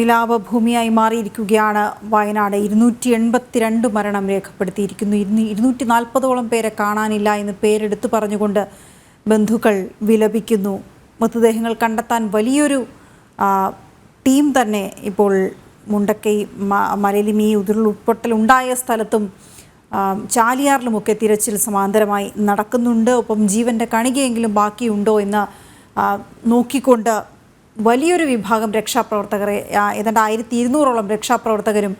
വിലാപഭൂമിയായി മാറിയിരിക്കുകയാണ്. വയനാട് ഇരുന്നൂറ്റി എൺപത്തിരണ്ട് മരണം രേഖപ്പെടുത്തിയിരിക്കുന്നു. ഇന്ന് ഇരുന്നൂറ്റി നാൽപ്പതോളം പേരെ കാണാനില്ല എന്ന് പേരെടുത്തു പറഞ്ഞുകൊണ്ട് ബന്ധുക്കൾ വിലപിക്കുന്നു. മൃതദേഹങ്ങൾ കണ്ടെത്താൻ വലിയൊരു ടീം തന്നെ ഇപ്പോൾ മുണ്ടക്കൈ മലലിമി ഈ ഉരുൾപൊട്ടൽ ഉണ്ടായ സ്ഥലത്തും ചാലിയാറിലുമൊക്കെ തിരച്ചിൽ സമാന്തരമായി നടക്കുന്നുണ്ട്. ഒപ്പം ജീവന്റെ കണികയെങ്കിലും ബാക്കിയുണ്ടോ എന്ന് നോക്കിക്കൊണ്ട് വലിയൊരു വിഭാഗം രക്ഷാപ്രവർത്തകരെ ഏതാണ്ട് ആയിരത്തി ഇരുന്നൂറോളം രക്ഷാപ്രവർത്തകരും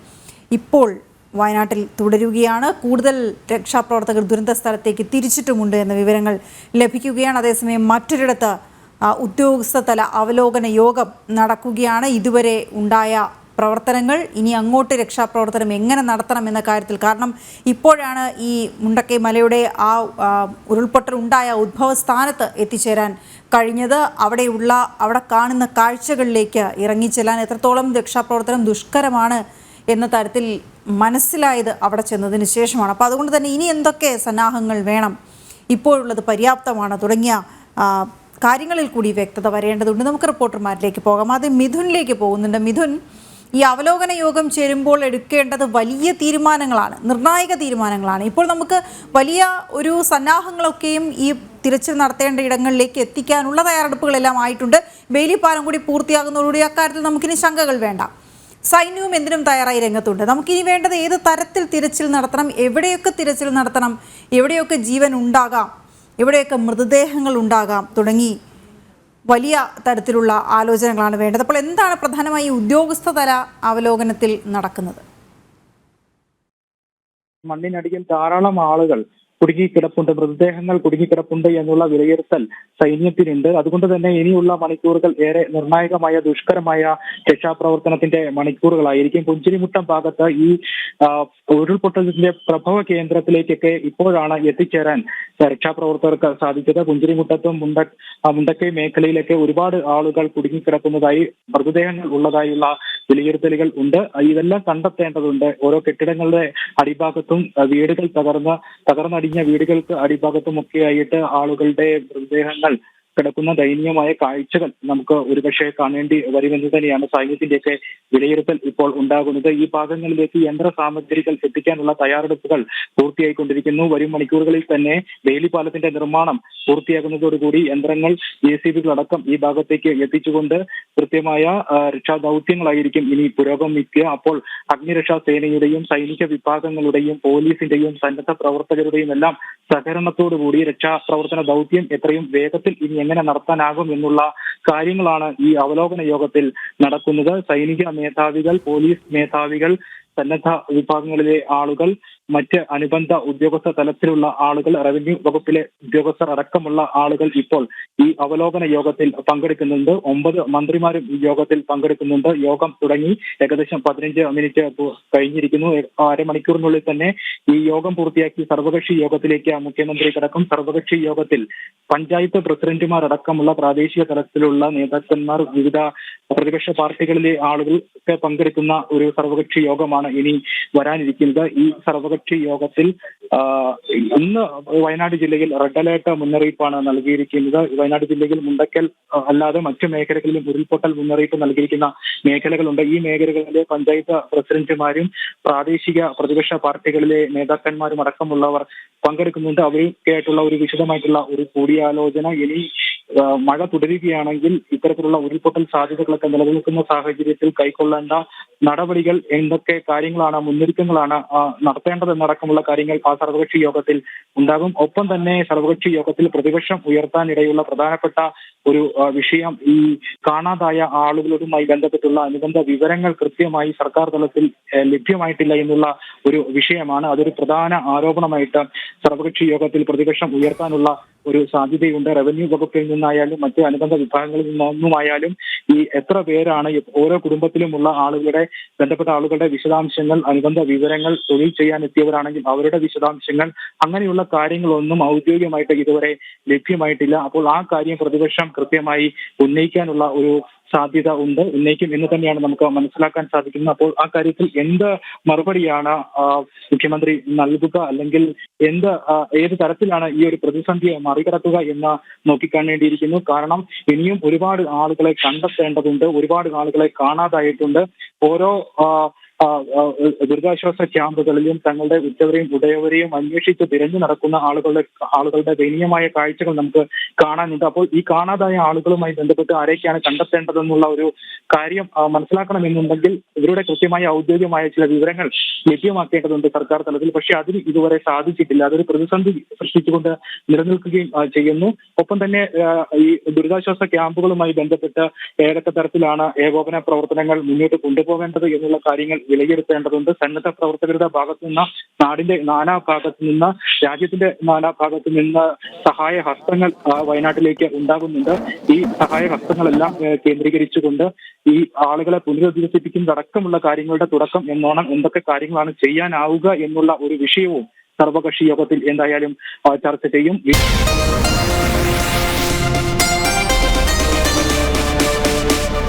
ഇപ്പോൾ വയനാട്ടിൽ തുടരുകയാണ്. കൂടുതൽ രക്ഷാപ്രവർത്തകർ ദുരന്ത സ്ഥലത്തേക്ക് തിരിച്ചിട്ടുമുണ്ട് എന്ന വിവരങ്ങൾ ലഭിക്കുകയാണ്. അതേസമയം മറ്റൊരിടത്ത് ഉദ്യോഗസ്ഥതല അവലോകന യോഗം നടക്കുകയാണ്. ഇതുവരെ ഉണ്ടായ പ്രവർത്തനങ്ങൾ ഇനി അങ്ങോട്ട് രക്ഷാപ്രവർത്തനം എങ്ങനെ നടത്തണം എന്ന കാര്യത്തിൽ കാരണം ഇപ്പോഴാണ് ഈ മുണ്ടക്കൈ മലയുടെ ആ ഉരുൾപൊട്ടൽ ഉണ്ടായ ഉദ്ഭവ സ്ഥാനത്ത് എത്തിച്ചേരാൻ കഴിഞ്ഞത്. അവിടെയുള്ള അവിടെ കാണുന്ന കാഴ്ചകളിലേക്ക് ഇറങ്ങിച്ചെല്ലാൻ എത്രത്തോളം രക്ഷാപ്രവർത്തനം ദുഷ്കരമാണ് എന്ന തരത്തിൽ മനസ്സിലായത് അവിടെ ചെന്നതിന് ശേഷമാണ്. അപ്പോൾ അതുകൊണ്ട് തന്നെ ഇനി എന്തൊക്കെ സന്നാഹങ്ങൾ വേണം? ഇപ്പോഴുള്ളത് പര്യാപ്തമാണ്? തുടങ്ങിയ കാര്യങ്ങളിൽ കൂടി വ്യക്തത വരേണ്ടതുണ്ട്. നമുക്ക് റിപ്പോർട്ടർമാരിലേക്ക് പോകാം. ആദ്യം മിഥുനിലേക്ക് പോകുന്നുണ്ട്. മിഥുൻ ഈ അവലോകന യോഗം ചേരുമ്പോൾ എടുക്കേണ്ടത് വലിയ തീരുമാനങ്ങളാണ് നിർണായക തീരുമാനങ്ങളാണ്. ഇപ്പോൾ നമുക്ക് വലിയ ഒരു സന്നാഹങ്ങളൊക്കെയും ഈ തിരച്ചിൽ നടത്തേണ്ട ഇടങ്ങളിലേക്ക് എത്തിക്കാനുള്ള തയ്യാറെടുപ്പുകളെല്ലാം ആയിട്ടുണ്ട്. ബെയിലിപ്പാലം കൂടി പൂർത്തിയാകുന്നതോടുകൂടി അക്കാര്യത്തിൽ നമുക്കിനി ശങ്കകൾ വേണ്ട. സൈന്യവും എന്തിനും തയ്യാറായി രംഗത്തുണ്ട്. നമുക്കിനി വേണ്ടത് ഏത് തരത്തിൽ തിരച്ചിൽ നടത്തണം എവിടെയൊക്കെ തിരച്ചിൽ നടത്തണം എവിടെയൊക്കെ ജീവൻ ഉണ്ടാകാം എവിടെയൊക്കെ മൃതദേഹങ്ങൾ ഉണ്ടാകാം തുടങ്ങി വലിയ തരത്തിലുള്ള ആലോചനകളാണ് വേണ്ടത്. അപ്പോൾ എന്താണ് പ്രധാനമായി ഉദ്യോഗസ്ഥ തല അവലോകനത്തിൽ നടക്കുന്നത്? മണ്ണിനടിയിൽ ധാരാളം ആളുകൾ കുടുങ്ങിക്കിടപ്പുണ്ട്. മൃതദേഹങ്ങൾ കുടുങ്ങിക്കിടപ്പുണ്ട് എന്നുള്ള വിലയിരുത്തൽ സൈന്യത്തിനുണ്ട്. അതുകൊണ്ട് തന്നെ ഇനിയുള്ള മണിക്കൂറുകൾ ഏറെ നിർണായകമായ ദുഷ്കരമായ രക്ഷാപ്രവർത്തനത്തിന്റെ മണിക്കൂറുകളായിരിക്കും. പുഞ്ചിരിമുട്ടം ഭാഗത്ത് ഈ ഉരുൾപൊട്ടലിന്റെ പ്രഭവ കേന്ദ്രത്തിലേക്കൊക്കെ ഇപ്പോഴാണ് എത്തിച്ചേരാൻ രക്ഷാപ്രവർത്തകർക്ക് സാധിച്ചത്. പുഞ്ചിരിമുട്ടത്തും മുണ്ട മുണ്ടക്കൈ മേഖലയിലൊക്കെ ഒരുപാട് ആളുകൾ കുടുങ്ങിക്കിടക്കുന്നതായി മൃതദേഹങ്ങൾ ഉള്ളതായുള്ള വിലയിരുത്തലുകൾ ഉണ്ട്. ഇതെല്ലാം കണ്ടെത്തേണ്ടതുണ്ട്. ഓരോ കെട്ടിടങ്ങളുടെ അടിഭാഗത്തും വീടുകൾ തകർന്ന തകർന്നടിഞ്ഞ വീടുകൾക്ക് അടിഭാഗത്തും ആളുകളുടെ മൃതദേഹങ്ങൾ കിടക്കുന്ന ദയനീയമായ കാഴ്ചകൾ നമുക്ക് ഒരുപക്ഷെ കാണേണ്ടി വരുമെന്ന് തന്നെയാണ് സൈന്യത്തിന്റെയൊക്കെ വിലയിരുത്തൽ ഇപ്പോൾ ഉണ്ടാകുന്നത്. ഈ ഭാഗങ്ങളിലേക്ക് യന്ത്ര സാമഗ്രികൾ എത്തിക്കാനുള്ള തയ്യാറെടുപ്പുകൾ പൂർത്തിയായിക്കൊണ്ടിരിക്കുന്നു. വരും മണിക്കൂറുകളിൽ തന്നെ വേലിപ്പാലത്തിന്റെ നിർമ്മാണം പൂർത്തിയാകുന്നതോടുകൂടി യന്ത്രങ്ങൾ ജെ സി ബികളടക്കം ഈ ഭാഗത്തേക്ക് എത്തിച്ചുകൊണ്ട് കൃത്യമായ ആ, രക്ഷാ ദൗത്യങ്ങളായിരിക്കും ഇനി പുരോഗമിക്കുക അപ്പോൾ അഗ്നിരക്ഷാ സേനയുടെയും സൈനിക വിഭാഗങ്ങളുടെയും പോലീസിന്റെയും സന്നദ്ധ പ്രവർത്തകരുടെയും എല്ലാം സഹകരണത്തോടുകൂടി രക്ഷാപ്രവർത്തന ദൗത്യം എത്രയും വേഗത്തിൽ ഇനി എങ്ങനെ നടത്താനാകും എന്നുള്ള കാര്യങ്ങളാണ് ഈ അവലോകന യോഗത്തിൽ നടക്കുന്നത്. സൈനിക മേധാവികൾ പോലീസ് മേധാവികൾ സന്നദ്ധ വിഭാഗങ്ങളിലെ ആളുകൾ മറ്റ് അനുബന്ധ ഉദ്യോഗസ്ഥ തലത്തിലുള്ള ആളുകൾ റവന്യൂ വകുപ്പിലെ ഉദ്യോഗസ്ഥർ അടക്കമുള്ള ആളുകൾ ഇപ്പോൾ ഈ അവലോകന യോഗത്തിൽ പങ്കെടുക്കുന്നുണ്ട്. ഒമ്പത് മന്ത്രിമാരും ഈ യോഗത്തിൽ പങ്കെടുക്കുന്നുണ്ട്. യോഗം തുടങ്ങി ഏകദേശം പതിനഞ്ച് മിനിറ്റ് കഴിഞ്ഞിരിക്കുന്നു. അരമണിക്കൂറിനുള്ളിൽ തന്നെ ഈ യോഗം പൂർത്തിയാക്കി സർവകക്ഷി യോഗത്തിലേക്ക് മുഖ്യമന്ത്രി കടക്കും. സർവകക്ഷി യോഗത്തിൽ പഞ്ചായത്ത് പ്രസിഡന്റുമാർ അടക്കമുള്ള പ്രാദേശിക തലത്തിലുള്ള നേതാക്കന്മാർ വിവിധ പ്രതിപക്ഷ പാർട്ടികളിലെ ആളുകൾ ഒക്കെ പങ്കെടുക്കുന്ന ഒരു സർവകക്ഷി യോഗമാണ് ഇനി വരാനിരിക്കുന്നത്. ഈ സർവകക്ഷി യോഗത്തിൽ ഇന്ന് വയനാട് ജില്ലയിൽ റെഡ് അലേർട്ട് മുന്നറിയിപ്പാണ് നൽകിയിരിക്കുന്നത്. വയനാട് ജില്ലയിൽ മുണ്ടക്കൽ അല്ലാതെ മറ്റു മേഖലകളിലും ഉരുൾപൊട്ടൽ മുന്നറിയിപ്പ് നൽകിയിരിക്കുന്ന മേഖലകളുണ്ട്. ഈ മേഖലകളിലെ പഞ്ചായത്ത് പ്രസിഡന്റുമാരും പ്രാദേശിക പ്രതിപക്ഷ പാർട്ടികളിലെ നേതാക്കന്മാരും അടക്കമുള്ളവർ പങ്കെടുക്കുന്നുണ്ട്. അവരൊക്കെയായിട്ടുള്ള ഒരു വിശദമായിട്ടുള്ള ഒരു കൂടിയാലോചന. ഇനി മഴ തുടരുകയാണെങ്കിൽ ഇത്തരത്തിലുള്ള ഉരുൾപൊട്ടൽ സാധ്യതകളൊക്കെ നിലനിൽക്കുന്ന സാഹചര്യത്തിൽ കൈക്കൊള്ളേണ്ട നടപടികൾ എന്തൊക്കെ കാര്യങ്ങളാണ് മുന്നൊരുക്കങ്ങളാണ് നടത്തേണ്ടതെന്നടക്കമുള്ള കാര്യങ്ങൾ ആ സർവകക്ഷി യോഗത്തിൽ ഉണ്ടാകും. ഒപ്പം തന്നെ സർവകക്ഷി യോഗത്തിൽ പ്രതിപക്ഷം ഉയർത്താനിടയുള്ള പ്രധാനപ്പെട്ട ഒരു വിഷയം ഈ കാണാതായ ആളുകളുമായി ബന്ധപ്പെട്ടുള്ള അനുബന്ധ വിവരങ്ങൾ കൃത്യമായി സർക്കാർ തലത്തിൽ ലഭ്യമായിട്ടില്ല എന്നുള്ള ഒരു വിഷയമാണ്. അതൊരു പ്രധാന ആരോപണമായിട്ട് സർവകക്ഷി യോഗത്തിൽ പ്രതിപക്ഷം ഉയർത്താനുള്ള ഒരു സാധ്യതയുണ്ട്. റവന്യൂ വകുപ്പിൽ നിന്നായാലും മറ്റ് അനുബന്ധ വിഭാഗങ്ങളിൽ നിന്നുമായാലും ഈ എത്ര പേരാണ് ഓരോ കുടുംബത്തിലുമുള്ള ആളുകളുടെ ബന്ധപ്പെട്ട ആളുകളുടെ വിശദാംശങ്ങൾ അനുബന്ധ വിവരങ്ങൾ തൊഴിൽ ചെയ്യാൻ എത്തിയവരാണെങ്കിൽ അവരുടെ വിശദാംശങ്ങൾ അങ്ങനെയുള്ള കാര്യങ്ങളൊന്നും ഔദ്യോഗികമായിട്ട് ഇതുവരെ ലഭ്യമായിട്ടില്ല. അപ്പോൾ ആ കാര്യം പ്രതിപക്ഷം കൃത്യമായി ഉന്നയിക്കാനുള്ള ഒരു സാധ്യത ഉണ്ട്. ഉന്നയിക്കും എന്ന് തന്നെയാണ് നമുക്ക് മനസ്സിലാക്കാൻ സാധിക്കുന്നത്. അപ്പോൾ ആ കാര്യത്തിൽ എന്ത് മറുപടിയാണ് മുഖ്യമന്ത്രി നൽകുക? അല്ലെങ്കിൽ എന്ത് ഏത് തരത്തിലാണ് ഈ ഒരു പ്രതിസന്ധിയെ മറികടക്കുക എന്ന് നോക്കിക്കാണേണ്ടിയിരിക്കുന്നു കാരണം ഇനിയും ഒരുപാട് ആളുകളെ കണ്ടെത്തേണ്ടതുണ്ട്. ഒരുപാട് ആളുകളെ കാണാതായിട്ടുണ്ട്. ഓരോ ദുരിതാശ്വാസ ക്യാമ്പുകളിലും തങ്ങളുടെ ഉറ്റവരെയും ഉടയവരെയും അന്വേഷിച്ച് തിരഞ്ഞു നടക്കുന്ന ആളുകളുടെ ആളുകളുടെ ദയനീയമായ കാഴ്ചകൾ നമുക്ക് കാണാനുണ്ട്. അപ്പോൾ ഈ കാണാതായ ആളുകളുമായി ബന്ധപ്പെട്ട് ആരെയൊക്കെയാണ് കണ്ടെത്തേണ്ടതെന്നുള്ള ഒരു കാര്യം മനസ്സിലാക്കണമെന്നുണ്ടെങ്കിൽ ഇവരുടെ കൃത്യമായ ഔദ്യോഗികമായ ചില വിവരങ്ങൾ ലഭ്യമാക്കേണ്ടതുണ്ട് സർക്കാർ തലത്തിൽ. പക്ഷെ അതിന് ഇതുവരെ സാധിച്ചിട്ടില്ല. അതൊരു പ്രതിസന്ധി സൃഷ്ടിച്ചുകൊണ്ട് നിലനിൽക്കുകയും ചെയ്യുന്നു. ഒപ്പം തന്നെ ഈ ദുരിതാശ്വാസ ക്യാമ്പുകളുമായി ബന്ധപ്പെട്ട് ഏതൊക്കെ തരത്തിലാണ് ഏകോപന പ്രവർത്തനങ്ങൾ മുന്നോട്ട് കൊണ്ടുപോകേണ്ടത് എന്നുള്ള കാര്യങ്ങൾ വിലയിരുത്തേണ്ടതുണ്ട്. സന്നദ്ധ പ്രവർത്തകരുടെ ഭാഗത്തു നിന്ന് നാടിന്റെ നാനാ ഭാഗത്തു നിന്ന് രാജ്യത്തിന്റെ നാനാ ഭാഗത്തു നിന്ന് സഹായ ഹസ്തങ്ങൾ വയനാട്ടിലേക്ക് ഉണ്ടാകുന്നുണ്ട്. ഈ സഹായ ഹസ്തങ്ങളെല്ലാം കേന്ദ്രീകരിച്ചുകൊണ്ട് ഈ ആളുകളെ പുനരധിവസിപ്പിക്കുന്നതടക്കമുള്ള കാര്യങ്ങളുടെ തുടക്കം എന്നോണം എന്തൊക്കെ കാര്യങ്ങളാണ് ചെയ്യാനാവുക എന്നുള്ള ഒരു വിഷയവും സർവകക്ഷി യോഗത്തിൽ എന്തായാലും ചർച്ച ചെയ്യും.